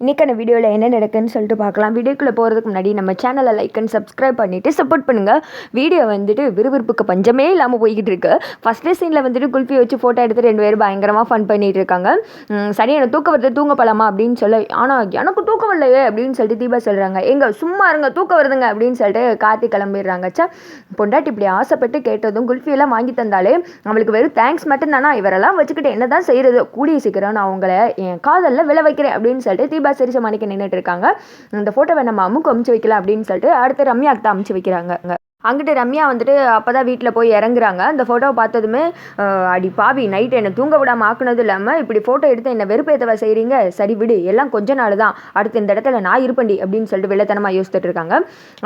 இன்றைக்கான வீடியோவில் என்ன நடக்குன்னு சொல்லிட்டு பார்க்கலாம். வீடியோக்குள்ளே போகிறதுக்கு முன்னாடி நம்ம சேனலை லைக் அண்ட் சப்ஸ்கிரைப் பண்ணிவிட்டு சப்போர்ட் பண்ணுங்கள் வீடியோ வந்துட்டு விறுவிறுப்புக்கு பஞ்சமே இல்லாமல் போய்கிட்டு இருக்கு. ஃபஸ்ட்டு சீனில் வந்துட்டு குல்ஃபி வச்சு ஃபோட்டோ எடுத்து ரெண்டு பேரும் பயங்கரமாக ஃபன் பண்ணிகிட்டு இருக்காங்க. சரியான தூக்க தூக்கம் வருது தூங்க போலாமா அப்படின்னு சொல்ல ஆனால் எனக்கு தூக்கம் இல்லையே அப்படின்னு சொல்லிட்டு தீபா சொல்கிறாங்க எங்கள் சும்மா இருங்க தூக்கம் வருதுங்க அப்படின்னு சொல்லிட்டு கார்த்தி கிளம்பிடுறாங்க. ச்சே பொண்டாட்டி இப்படி ஆசைப்பட்டு கேட்டதும் குல்ஃபியெல்லாம் வாங்கி தந்தாலே அவளுக்கு வெறும் தேங்க்ஸ் மட்டும் தானா இவரெல்லாம் வச்சுக்கிட்டு என்ன தான் செய்கிறது கூடிய சீக்கிரம் நான் அவங்கள என் காதலில் விளை வைக்கிறேன் அப்படின்னு சொல்லிட்டு தீபா சிரிச்ச சமாளிக்க நின்றுட்டு இருக்காங்க. இந்த ஃபோட்டோவை நம்ம அமுக்கு அமுச்சு வைக்கலாம் அப்படின்னு சொல்லிட்டு அடுத்து ரம்யாக்கு தான் அமுச்சு வைக்கிறாங்க. அங்கிட்டு ரம்யா வந்துட்டு அப்போ தான் வீட்டில் போய் இறங்குறாங்க. அந்த ஃபோட்டோவை பார்த்ததுமே அடி பாவி நைட் என்னை தூங்க விடாமல் ஆக்குனது இல்லாமல் இப்படி ஃபோட்டோ எடுத்து என்னை வெறுப்பேற்றவ செய்கிறீங்க சரி விடு எல்லாம் கொஞ்ச நாள் தான் அடுத்து இந்த இடத்துல நான் இருப்பண்டி அப்படின்னு சொல்லிட்டு வெள்ளத்தனமாக யோசிச்சுட்டு இருக்காங்க.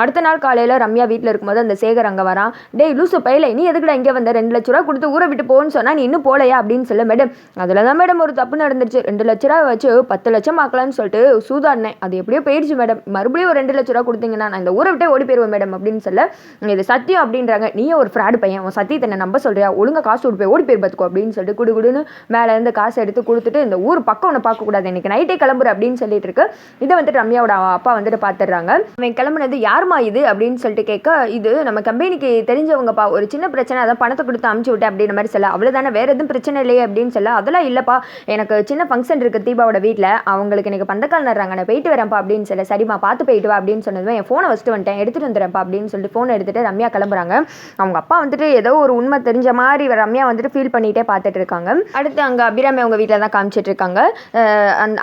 அடுத்த நாள் காலையில் ரம்யா வீட்டில் இருக்கும்போது அந்த சேகர் அங்கே வரான். டேய் லூசு பயில நீ எதுக்குடா இங்கே வந்த? ரெண்டு லட்ச ரூபா கொடுத்து ஊரை விட்டு போன்னு சொன்னால் நீ இன்னும் போலையா? அப்படின்னு சொல்ல மேடம் அதில் தான் மேடம் ஒரு தப்பு நடந்துருச்சு. ரெண்டு லட்ச ரூபா வச்சு பத்து லட்சம் ஆக்கலாம்னு சொல்லிட்டு சூதாடினேன். அது எப்படியோ போயிடுச்சு மேடம். மறுபடியும் ஒரு ரெண்டு லட்ச ரூபா கொடுத்தீங்கன்னா நான் இந்த ஊரை விட்டே ஓடி போயிடுவேன் மேடம் அப்படின்னு சொல்ல இது சத்தியம் அப்படின்றாங்க. நீயே ஒரு ஃப்ராடு பையன். உன் சத்தியத்தை என்ன நம்ப சொல்கிறியா ஒழுங்காக காசு கொடுப்பே போய் ஓடி போய் பார்த்துக்கோ அப்படின்னு சொல்லிட்டு குடு குடுன்னு மேலேருந்து காசு எடுத்து கொடுத்துட்டு இந்த ஊர் பக்கம் ஒன்று பார்க்கக்கூடாது இன்றைக்கி நைட்டே கிளம்புற அப்படின்னு சொல்லிட்டு இருக்கு. இதை வந்துட்டு ரம்யாவோட அப்பா வந்துட்டு பார்த்துடுறாங்க அவன் கிளம்புனது யாருமா இது அப்படின்னு சொல்லிட்டு கேட்க இது நம்ம கம்பெனிக்கு தெரிஞ்சவங்கப்பா. ஒரு சின்ன பிரச்சனை அதான் பணத்தை கொடுத்து அமுச்சு விட்டேன் அப்படின்ற மாதிரி சொல்ல அவ்வளோதானே வேறு எதுவும் பிரச்சனை இல்லையே? அப்படின்னு சொல்ல அதெல்லாம் இல்லைப்பா. எனக்கு சின்ன ஃபங்க்ஷன் இருக்குது தீபாவோட வீட்டில் அவங்களுக்கு எனக்கு பந்தக்கால் நடுறாங்க. நான் போயிட்டு வரேன்ப்பா அப்படின்னு சொல்ல சரிம்மா பார்த்து போயிட்டு வா அப்படின்னு சொன்னதுமே என் ஃபோனை வச்சுட்டு வந்துட்டேன். எடுத்துகிட்டு வந்துடுறேன்ப்பா அப்படின்னு சொல்லிட்டு ஃபோன் வந்துட்டு ரம்யா கிளம்புறாங்க. அவங்க அப்பா வந்துட்டு ஏதோ ஒரு உண்மை தெரிஞ்ச மாதிரி ரம்யா வந்துட்டு ஃபீல் பண்ணிட்டே பார்த்துட்டு இருக்காங்க. அடுத்து அங்கே அபிராமி அவங்க வீட்டில் தான் காமிச்சிட்டு இருக்காங்க.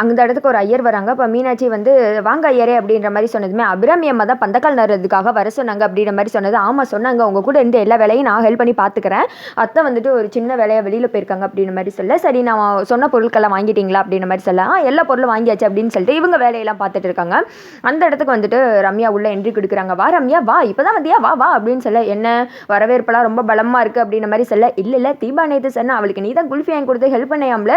அந்த இடத்துக்கு ஒரு ஐயர் வராங்க. இப்போ மீனாட்சி வந்து வாங்க ஐயரே அப்படின்ற மாதிரி சொன்னதுமே அபிராமி அம்மா தான் பந்தக்கால் நடுறதுக்காக வர சொன்னாங்க அப்படின்ற மாதிரி சொன்னது. ஆமாம் சொன்னாங்க. அவங்க கூட இருந்து எல்லா வேலையும் நான் ஹெல்ப் பண்ணி பார்த்துக்கிறேன். அத்தை வந்துட்டு ஒரு சின்ன வேலையை வெளியில் போயிருக்காங்க அப்படின்ற மாதிரி சொல்ல. சரி நான் சொன்ன பொருட்கள்லாம் வாங்கிட்டீங்களா அப்படின்ற மாதிரி சொல்ல. எல்லா பொருளும் வாங்கியாச்சு அப்படின்னு சொல்லிட்டு இவங்க வேலையெல்லாம் பார்த்துட்டு இருக்காங்க. அந்த இடத்துக்கு வந்துட்டு ரம்யா உள்ள என்ட்ரி கொடுக்குறாங்க. வா ரம்யா வா. இப்போதான் வந்தியா? வா வா அப்படின்னு சொல்ல என்ன வரவேற்பெல்லாம் ரொம்ப பலமாக இருக்குது அப்படின்ற மாதிரி சொல்ல இல்லை இல்லை தீபா நேத்து சொன்னா அவளுக்கு நீ தான் குல்ஃபி வாங்கி கொடுத்து ஹெல்ப் பண்ணியாம்ல.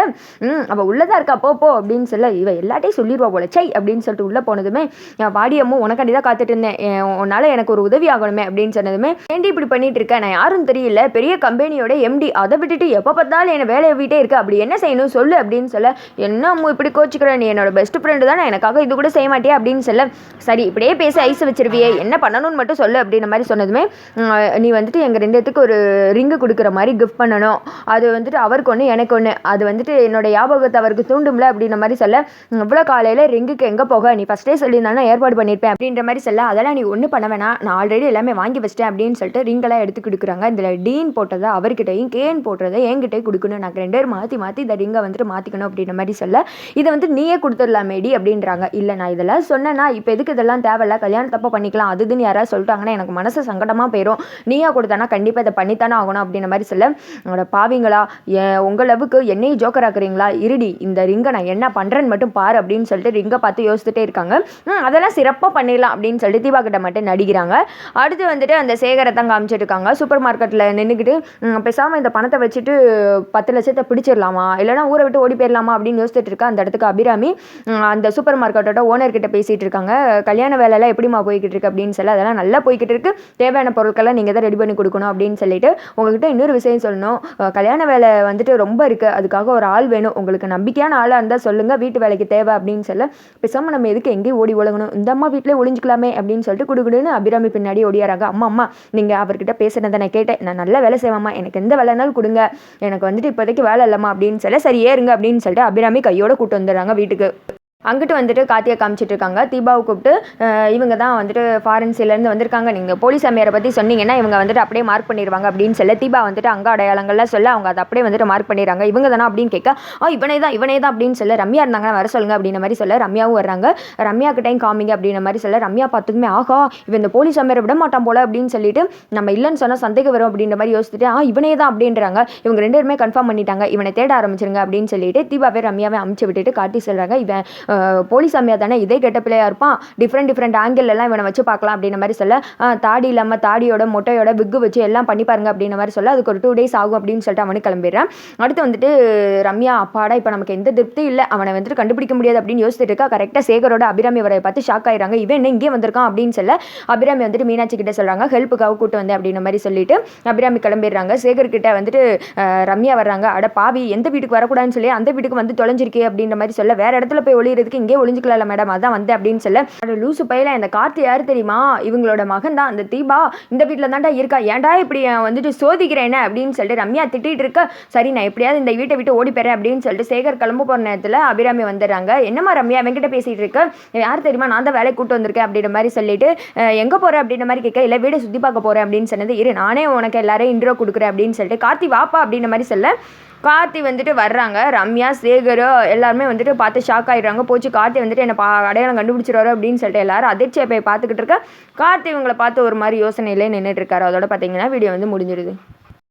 ம் அவள் உள்ளதா இருக்கா போ போ அப்படின்னு சொல்ல இவ எல்லாட்டையும் சொல்லிடுவா போல சை அப்படின்னு சொல்லிட்டு உள்ளே போனதுமே "என் வாடியம்மோ உனக்காண்டி தான் காத்துட்டு இருந்தேன். உன்னால் எனக்கு ஒரு உதவி ஆகணுமே அப்படின்னு சொன்னதுமே ஏண்டி இப்படி பண்ணிட்டு இருக்கேன் நான் யாரும் தெரியல. பெரிய கம்பெனியோட எம்டி அதை விட்டுட்டு எப்போ பார்த்தாலும் என்னை வேலையை விட்டே இருக்க. அப்படி என்ன செய்யணும் சொல்லு அப்படின்னு சொல்ல என்ன அம்மு இப்படி கோச்சிக்கிற? நீ என்னோட பெஸ்ட் ஃப்ரெண்டு தான். எனக்காக இது கூட செய்ய மாட்டியா? அப்படின்னு சொல்ல சரி இப்படியே பேச ஐஸ் வச்சிருவியே. என்ன பண்ணணும்னு மட்டும் சொல்லு அப்படின்ற மாதிரி சொன்னதுமே நீ வந்துட்டு எங்கள் ரெண்டு இடத்துக்கு ஒரு ரிங்கு கொடுக்குற மாதிரி கிஃப்ட் பண்ணணும். அது வந்துட்டு அவருக்கு ஒன்று எனக்கு ஒன்று அது வந்துட்டு என்னோட ஞாபகத்தை அவருக்கு தூண்டும்ல அப்படின்ற மாதிரி சொல்ல இவ்வளோ காலையில் ரிங்குக்கு எங்கே போக? நீ ஃபஸ்ட்டே சொல்லியிருந்தாலும் ஏற்பாடு பண்ணியிருப்பேன் அப்படின்ற மாதிரி சொல்ல அதெல்லாம் நீ ஒன்றும் பண்ண வேணாம். நான் ஆல்ரெடி எல்லாமே வாங்கி வச்சிட்டேன் அப்படின்னு சொல்லிட்டு ரிங்கெல்லாம் எடுத்து கொடுக்குறாங்க. இதில் டீன் போட்டதை அவர்கிட்டையும் கேன் போட்டதை என்கிட்டயும் கொடுக்கணும். நாங்கள் ரெண்டு பேரும் மாற்றி மாற்றி இந்த ரிங்கை வந்துட்டு மாற்றிக்கணும் அப்படின்ற மாதிரி சொல்ல இதை வந்து நீயே கொடுத்துடலாமேடி அப்படின்றாங்க. இல்லை நான் இதெல்லாம் சொன்னேன்னா இப்போ எதுக்கு இதெல்லாம் தேவையில்ல கல்யாணத்தப்போ பண்ணிக்கலாம். அதுன்னு யாராவது சொல்லிட்டாங்கன்னா எனக்கு மனசு சங்கடமாக போயிடும் நீயா கொடுத்தானா கண்டிப்பாக இதை பண்ணித்தானே ஆகணும் அப்படின்ற மாதிரி சொல்ல உங்களோட பாவிங்களா உங்களவுக்கு என்னையும் ஜோக்கர் ஆக்குறீங்களா? இருடி இந்த ரிங்கை நான் என்ன பண்ணுறேன்னு மட்டும் பாரு அப்படின்னு சொல்லிட்டு ரிங்கை பார்த்து யோசிச்சுட்டே இருக்காங்க. அதெல்லாம் சிறப்பாக பண்ணிடலாம் அப்படின்னு சொல்லிட்டு தீபா கிட்ட மட்டும் நடிக்கிறாங்க. அடுத்து வந்துட்டு அந்த சேகரை தான் காமிச்சிட்டு இருக்காங்க. சூப்பர் மார்க்கெட்டில் நின்றுக்கிட்டு பேசாமல் இந்த பணத்தை வச்சுட்டு பத்து லட்சத்தை பிடிச்சிடலாமா? இல்லைனா ஊரை விட்டு ஓடி போயிடலாமா? அப்படின்னு யோசிச்சுட்டு இருக்கா அந்த இடத்துக்கு அபிராமி அந்த சூப்பர் மார்க்கெட்டோட ஓனர் கிட்ட பேசிட்டு இருக்காங்க. கல்யாண வேலைலாம் எப்படிமா போய்கிட்டு இருக்கு? அப்படின்னு சொல்லி அதெல்லாம் நல்லா போய்கிட்டு இருக்கு. தேவையான பொருட்கள்லாம் நீங்கள் தான் ரெடி பண்ணி கொடுக்கணும் அப்படின்னு சொல்லிட்டு உங்ககிட்ட இன்னொரு விஷயம் சொல்லணும். கல்யாண வேலை வந்துட்டு ரொம்ப இருக்குது அதுக்காக ஒரு ஆள் வேணும். உங்களுக்கு நம்பிக்கையான ஆளாக இருந்தால் சொல்லுங்கள் வீட்டு வேலைக்கு தேவை அப்படின்னு சொல்ல பேசாமல் நம்ம எதுக்கு எங்கேயும் ஓடி ஒழுங்கணும் இந்த அம்மா வீட்டிலே ஒளிஞ்சுக்கலாமே அப்படின்னு சொல்லிட்டு குடுகுடுன்னு அபிராமி பின்னாடி ஓடியாராங்க அம்மா அம்மா நீங்கள் அவர்கிட்ட பேசுனதை நான் கேட்டேன். நான் நல்ல வேலை செய்வாம்மா. எனக்கு எந்த வேலைனாலும் கொடுங்க. எனக்கு வந்துட்டு இப்போதைக்கு வேலை இல்லைம்மா அப்படின்னு சொல்ல சரி ஏறுங்க அப்படின்னு சொல்லிட்டு அபிராமி கையோட கூட்டு வந்துடுறாங்க வீட்டுக்கு. அங்கிட்டு வந்துட்டு காத்தியை காமிச்சிட்டு இருக்காங்க தீபாவை கூப்பிட்டு இவங்க தான் வந்துட்டு ஃபாரன்சிலேருந்து வந்திருக்காங்க. நீங்கள் போலீஸ் அம்மையாரை பற்றி சொன்னீங்கன்னா இவங்க வந்துட்டு அப்படியே மார்க் பண்ணிடுவாங்க அப்படின்னு சொல்ல தீபா வந்துட்டு அங்க அடையாளங்கள்லாம் சொல்ல அவங்க அதை அப்படியே வந்துட்டு மார்க் பண்ணிடுறாங்க. இவங்க தானே அப்படின்னு கேட்க ஆ இவனே தான் இவனே தான் அப்படின்னு சொல்ல ரம்யா இருந்தாங்கன்னா வர சொல்லுங்க அப்படின்ற மாதிரி சொல்ல ரம்யாவும் வர்றாங்க. ரம்யா கிட்டையும் காமிங்க அப்படின்ற மாதிரி சொல்ல ரம்யா பார்த்துக்குமே ஆகா இவன் இந்த போலீஸ் அம்மையாரை விட மாட்டான் போல அப்படின்னு சொல்லிட்டு நம்ம இல்லைன்னு சொன்னால் சந்தேகம் வரும் அப்படின்ற மாதிரி யோசிச்சுட்டு ஆ இவனே தான் அப்படின்றாங்க. இவங்க ரெண்டு பேருமே கன்ஃபார்ம் பண்ணிட்டாங்க. இவனை தேட ஆரம்பிச்சிருங்க அப்படின்னு சொல்லிட்டு தீபாவே ரம்யாவே அமுச்சு விட்டுட்டு காட்டி சொல்றாங்க. இவன் போலீஸ் அம்மையா தானே இதே கெட்ட பிள்ளையா இருப்பான். டிஃப்ரெண்ட் டிஃப்ரெண்ட் ஆங்கிள் எல்லாம் இவனை வச்சு பார்க்கலாம் அப்படின்ற மாதிரி சொல்ல தாடி இல்லாமல் தாடியோட மொட்டையோட விக்கு வச்சு எல்லாம் பண்ணி பாருங்க அப்படின்ற மாதிரி சொல்ல அதுக்கு ஒரு டூ டேஸ் ஆகும் அப்படின்னு சொல்லிட்டு அவனுக்கு கிளம்பிடுறான். அடுத்து வந்துட்டு ரம்யா அப்பாடா இப்போ நமக்கு எந்த திருப்தியும் இல்லை. அவனை வந்துட்டு கண்டுபிடிக்க முடியாது அப்படின்னு யோசிச்சுட்டு இருக்கா. கரெக்டாக சேகரோட அபிராமி வரைய பார்த்து ஷாக் ஆயிடுறாங்க. இவன் என்ன இங்கே வந்திருக்கான் அப்படின்னு சொல்ல அபிராமி வந்துட்டு மீனாட்சி கிட்ட சொல்கிறாங்க ஹெல்ப்புக்காக கூட்டு வந்தேன் அப்படின்ற மாதிரி சொல்லிட்டு அபிராமி கிளம்பிடுறாங்க. சேகர் கிட்ட வந்துட்டு ரம்யா வர்றாங்க. அட பாவி எந்த வீட்டுக்கு வரக்கூடாதுன்னு சொல்லி அந்த வீட்டுக்கு வந்து தொலைஞ்சிருக்கே அப்படின்ற மாதிரி சொல்ல வேற இடத்துல போய் ஒளியிரு ஒளிஞ்சிக்கிறதுக்கு இங்கே ஒளிஞ்சிக்கல மேடம் அதான் வந்தேன் அப்படின்னு சொல்ல. அது லூசு பையில இந்த கார்த்தி யார் தெரியுமா? இவங்களோட மகன் தான் அந்த தீபா. இந்த வீட்டில் தான்டா இருக்கா? ஏன்டா இப்படி வந்துட்டு சோதிக்கிறேன்னு அப்படின்னு சொல்லிட்டு ரம்யா திட்டிகிட்டு இருக்க. சரி நான் எப்படியாவது இந்த வீட்டை விட்டு ஓடி போறேன் அப்படின்னு சொல்லிட்டு சேகர் கிளம்ப போகிற நேரத்தில் அபிராமி வந்துடுறாங்க. என்னம்மா ரம்யா வெங்கிட்ட பேசிகிட்டு இருக்க? யார் தெரியுமா? நான் தான் வேலைக்கு கூட்டு வந்திருக்கேன் அப்படின்ற மாதிரி சொல்லிட்டு எங்கே எங்க அப்படின்ற மாதிரி கேட்க இல்லை வீடை சுற்றி பார்க்க போறேன் அப்படின்னு சொன்னது இரு. நானே உனக்கு எல்லாரையும் இன்ட்ரோ கொடுக்குறேன் அப்படின்னு சொல்லிட்டு கார்த்தி வாப்பா அப்படின்ற மாதிரி சொல்ல கார்த்தி வந்துட்டு வர்றாங்க. ரம்யா சேகர் எல்லாருமே வந்துட்டு பார்த்து ஷாக் ஆகிடுறாங்க போச்சு கார்த்தி வந்துட்டு என்னை பா அடையாளம் கண்டுபிடிச்சிருவாரு அப்படின்னு சொல்லிட்டு எல்லாரும் அதிர்ச்சியை போய் பார்த்துக்கிட்டு இருக்க. கார்த்தி இவங்களை பார்த்து ஒரு மாதிரி யோசனையிலே நின்றுட்டு இருக்காரு. அதோட பார்த்தீங்கன்னா வீடியோ வந்து முடிஞ்சிடுது